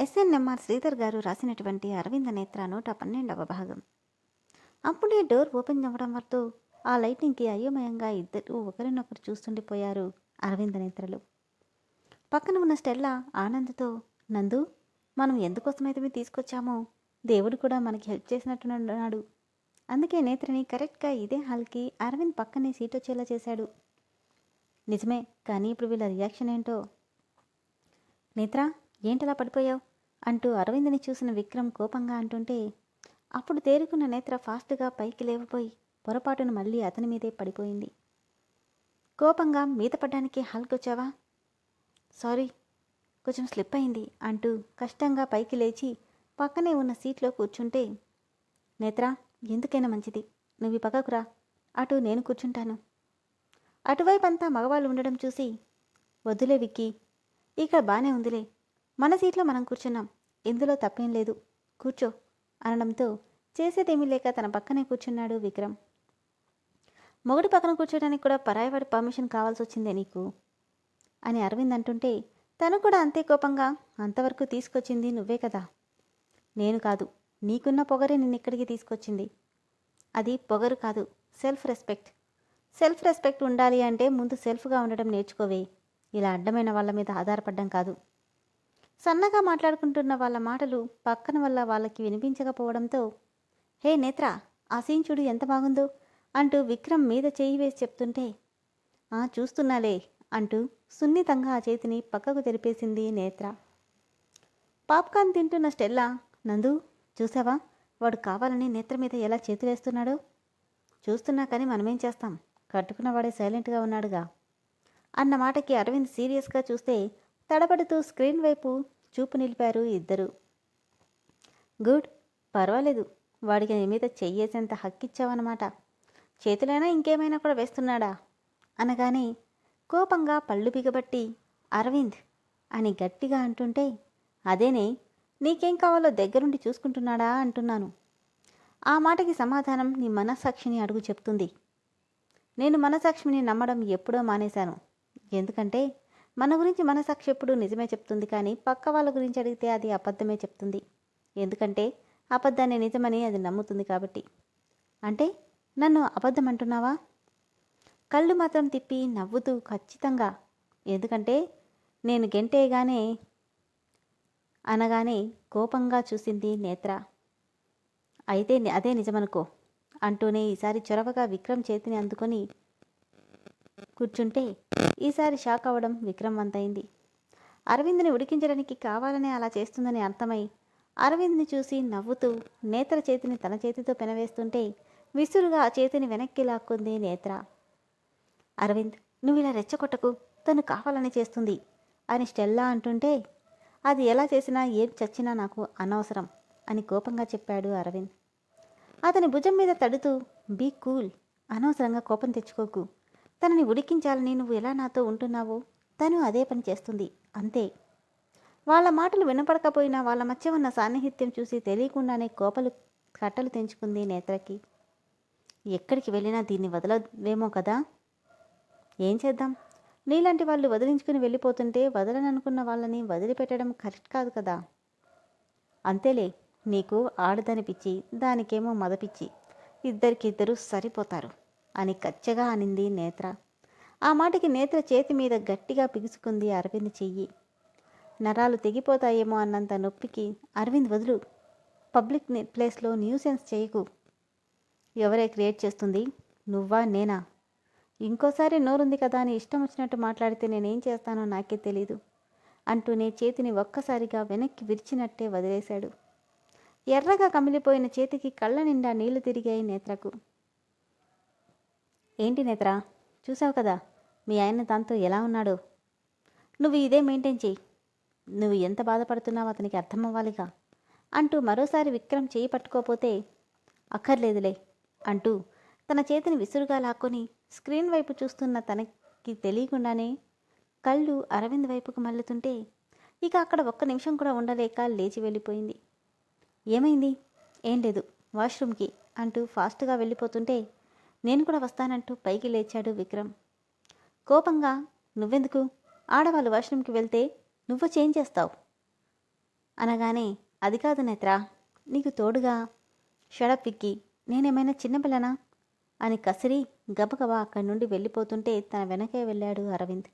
SNMR Sridhar గారు రాసినటువంటి అరవింద నేత్ర నూట పన్నెండవ భాగం. అప్పుడే డోర్ ఓపెన్ అవ్వడం వరకు ఆ లైటింగ్కి అయోమయంగా ఇద్దరు ఒకరినొకరు చూస్తుండిపోయారు అరవింద నేత్రలు. పక్కన ఉన్న స్టెల్లా ఆనంద్తో నందు మనం ఎందుకోసమైతే తీసుకొచ్చామో దేవుడు కూడా మనకి హెల్ప్ చేసినట్టున్నాడు. అందుకే నేత్రని కరెక్ట్గా ఇదే హాల్కి అరవింద్ పక్కనే సీట్ వచ్చేలా చేశాడు. నిజమే కానీ ఇప్పుడు వీళ్ళ రియాక్షన్ ఏంటో? నేత్ర ఏంటలా పడిపోయావు? అంటూ అరవింద్ని చూసిన విక్రమ్ కోపంగా అంటుంటే అప్పుడు తేరుకున్న నేత్ర ఫాస్ట్గా పైకి లేవపోయి పొరపాటును మళ్ళీ అతని మీదే పడిపోయింది. కోపంగా మీద పడ్డానికి హాల్కొచ్చావా? సారీ కొంచెం స్లిప్ అయింది అంటూ కష్టంగా పైకి లేచి పక్కనే ఉన్న సీట్లో కూర్చుంటే నేత్ర ఎందుకైనా మంచిది. నువ్వు పక్కకురా అటు నేను కూర్చుంటాను. అటువైపు అంతా మగవాళ్ళు ఉండడం చూసి వద్దులే విక్కీ ఇక్కడ బాగానే ఉందిలే. మన సీట్లో మనం కూర్చున్నాం. ఇందులో తప్పేం లేదు. కూర్చో అనడంతో చేసేదేమీ లేక తన పక్కనే కూర్చున్నాడు విక్రమ్. మొగుడి పక్కన కూర్చోడానికి కూడా పరాయవాడి పర్మిషన్ కావాల్సి వచ్చిందే నీకు? అని అరవింద్ అంటుంటే తను కూడా అంతే కోపంగా అంతవరకు తీసుకొచ్చింది నువ్వే కదా. నేను కాదు నీకున్న పొగరే నిన్నిక్కడికి తీసుకొచ్చింది. అది పొగరు కాదు సెల్ఫ్ రెస్పెక్ట్ సెల్ఫ్ రెస్పెక్ట్ ఉండాలి అంటే ముందు సెల్ఫ్గా ఉండడం నేర్చుకోవే. ఇలా అడ్డమైన వాళ్ళ మీద ఆధారపడడం కాదు. సన్నగా మాట్లాడుకుంటున్న వాళ్ళ మాటలు పక్కన వల్ల వాళ్ళకి వినిపించకపోవడంతో హే నేత్ర ఆ సీన్ చూడు ఎంత బాగుందో అంటూ విక్రమ్ మీద చేయి వేసి చెప్తుంటే ఆ చూస్తున్నాలే అంటూ సున్నితంగా ఆ చేతిని పక్కకు తెరిపేసింది నేత్ర. పాప్కార్న్ తింటున్న స్టెల్లా నందు చూసావా? వాడు కావాలని నేత్ర మీద ఎలా చేతి వేస్తున్నాడో? చూస్తున్నా కానీ మనమేం చేస్తాం? కట్టుకున్నవాడే సైలెంట్గా ఉన్నాడుగా అన్న మాటకి అరవింద్ సీరియస్గా చూస్తే తడబడుతూ స్క్రీన్ వైపు చూపు నిలిపారు ఇద్దరు. గుడ్ పర్వాలేదు. వాడికి నీ మీద చెయ్యేసేంత హక్కిచ్చావన్నమాట. చేతులైనా ఇంకేమైనా కూడా వేస్తున్నాడా? అనగానే కోపంగా పళ్ళు బిగబట్టి అరవింద్ అని గట్టిగా అంటుంటే అదేనే నీకేం కావాలో దగ్గరుండి చూసుకుంటున్నాడా అంటున్నాను. ఆ మాటకి సమాధానం నీ మనస్సాక్షిని అడుగు చెప్తుంది. నేను మనసాక్షిని నమ్మడం ఎప్పుడో మానేశాను. ఎందుకంటే మన గురించి మనసాక్షి ఎప్పుడు నిజమే చెప్తుంది కానీ పక్క వాళ్ళ గురించి అడిగితే అది అబద్ధమే చెప్తుంది. ఎందుకంటే అబద్ధాన్ని నిజమని అది నమ్ముతుంది కాబట్టి. అంటే నన్ను అబద్ధం అంటున్నావా కళ్ళు మాత్రం తిప్పి నవ్వుతూ ఖచ్చితంగా. ఎందుకంటే నేను గెంటేయగానే అనగానే కోపంగా చూసింది నేత్ర. అయితే అదే నిజమనుకో అంటూనే ఈసారి చొరవగా విక్రమ్ చేతిని అందుకొని కూర్చుంటే ఈసారి షాక్ అవ్వడం విక్రమ్ వంతైంది అరవింద్ని ఉడికించడానికి కావాలనే అలా చేస్తుందని అర్థమై అరవింద్ని చూసి నవ్వుతూ నేత్ర చేతిని తన చేతితో పెనవేస్తుంటే విసురుగా ఆ చేతిని వెనక్కి లాక్కుంది నేత్ర. అరవింద్ నువ్వు ఇలా రెచ్చగొట్టకు తను కావాలని చేస్తుంది అని స్టెల్లా అంటుంటే అది ఎలా చేసినా ఏం చచ్చినా నాకు అనవసరం అని కోపంగా చెప్పాడు అరవింద్. అతని భుజం మీద తడుతూ బీ కూల్ అనవసరంగా కోపం తెచ్చుకోకు తనని ఉడికించాలని నువ్వు ఎలా నాతో ఉంటున్నావో తను అదే పని చేస్తుంది అంతే. వాళ్ళ మాటలు వినపడకపోయినా వాళ్ళ మధ్య ఉన్న సాన్నిహిత్యం చూసి తెలియకుండానే కోపలు కట్టలు తెంచుకుంది నేత్రకి. ఎక్కడికి వెళ్ళినా దీన్ని వదలవేమో కదా? ఏం చేద్దాం? నీలాంటి వాళ్ళు వదిలించుకుని వెళ్ళిపోతుంటే వదలననుకున్న వాళ్ళని వదిలిపెట్టడం కరెక్ట్ కాదు కదా? అంతేలే నీకు ఆడదని పిచ్చి దానికేమో మదపిచ్చి ఇద్దరికిద్దరు సరిపోతారు. అని కచ్చగా అనింది నేత్ర. ఆ మాటకి నేత్ర చేతి మీద గట్టిగా పిగుసుకుంది అరవింద్ చెయ్యి. నరాలు తెగిపోతాయేమో అన్నంత నొప్పికి. అరవింద్ వదులు. పబ్లిక్ ప్లేస్లో న్యూసెన్స్ చేయకు. ఎవరే క్రియేట్ చేస్తుంది? నువ్వా నేనా? ఇంకోసారి నోరుంది కదా అని ఇష్టం వచ్చినట్టు మాట్లాడితే నేనేం చేస్తానో నాకే తెలీదు అంటూనే చేతిని ఒక్కసారిగా వెనక్కి విరిచినట్టే వదిలేశాడు. ఎర్రగా కమిలిపోయిన చేతికి కళ్ళ నిండా నీళ్ళు తిరిగాయి నేత్రకు. ఏంటి నేత్ర? చూసావు కదా మీ ఆయన దాంతో ఎలా ఉన్నాడో? నువ్వు ఇదే మెయింటైన్ చెయ్యి. నువ్వు ఎంత బాధపడుతున్నావో అతనికి అర్థం అవ్వాలిగా అంటూ మరోసారి విక్రమ్ చేయి పట్టుకోపోతే అక్కర్లేదులే అంటూ తన చేతిని విసురుగా లాక్కొని స్క్రీన్ వైపు చూస్తున్న తనకి తెలియకుండానే కళ్ళు అరవింద్ వైపుకు మల్లుతుంటే ఇక అక్కడ ఒక్క నిమిషం కూడా ఉండలేక లేచి వెళ్ళిపోయింది. ఏమైంది? ఏం లేదు వాష్రూమ్కి అంటూ ఫాస్ట్గా వెళ్ళిపోతుంటే నేను కూడా వస్తానంటూ పైకి లేచాడు విక్రమ్. కోపంగా నువ్వెందుకు? ఆడవాళ్ళు వాష్రూమ్కి వెళ్తే నువ్వు చేంజ్ చేస్తావు. అనగానే అది కాదు నేత్రా నీకు తోడుగా. షడప్ విక్కి నేనేమైనా చిన్నపిల్లనా అని కసిరి గబగబా అక్కడి నుండి వెళ్ళిపోతుంటే తన వెనకే వెళ్ళాడు అరవింద్.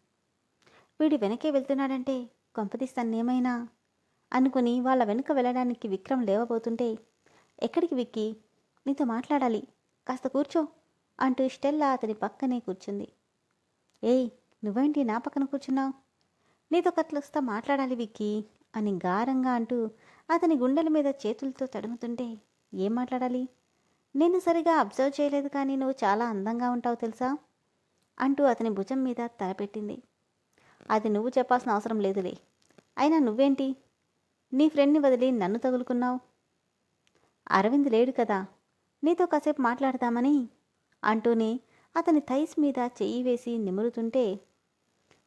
వీడు వెనకే వెళ్తున్నాడంటే కొంపతీస్తాన్నేమైనా అనుకుని వాళ్ళ వెనుక వెళ్ళడానికి విక్రమ్ లేవబోతుంటే ఎక్కడికి విక్కి? నీతో మాట్లాడాలి. కాస్త కూర్చో. అంటూ స్టెల్లా అతని పక్కనే కూర్చుంది. ఏయ్ నువ్వేంటి నా పక్కన కూర్చున్నావు? నీతో కట్లొస్తా మాట్లాడాలి విక్కీ అని గారంగా అంటూ అతని గుండెల మీద చేతులతో తడుముతుంటే ఏం మాట్లాడాలి? నేను సరిగా అబ్జర్వ్ చేయలేదు కానీ నువ్వు చాలా అందంగా ఉంటావు తెలుసా? అంటూ అతని భుజం మీద తలపెట్టింది. అది నువ్వు చెప్పాల్సిన అవసరం లేదులే. అయినా నువ్వేంటి? నీ ఫ్రెండ్ని వదిలి నన్ను తగులుకున్నావు? అరవింద్ లేడు కదా. నీతో కాసేపు మాట్లాడదామని అంటూనే అతని థైస్ మీద చెయ్యి వేసి నిమురుతుంటే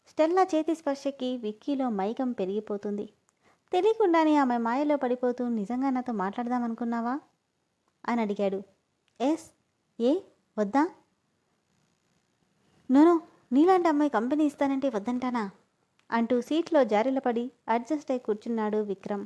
స్టెల్లా చేతి స్పర్శకి విక్కీలో మైకం పెరిగిపోతుంది. తెలియకుండానే ఆమె మాయలో పడిపోతూ నిజంగా నాతో మాట్లాడదామనుకున్నావా అని అడిగాడు. ఎస్ ఏ వద్దా? నోనో నీలాంటి అమ్మాయి కంపెనీ ఇస్తానంటే వద్దంటానా? అంటూ సీట్లో జారిలో అడ్జస్ట్ అయి కూర్చున్నాడు విక్రమ్.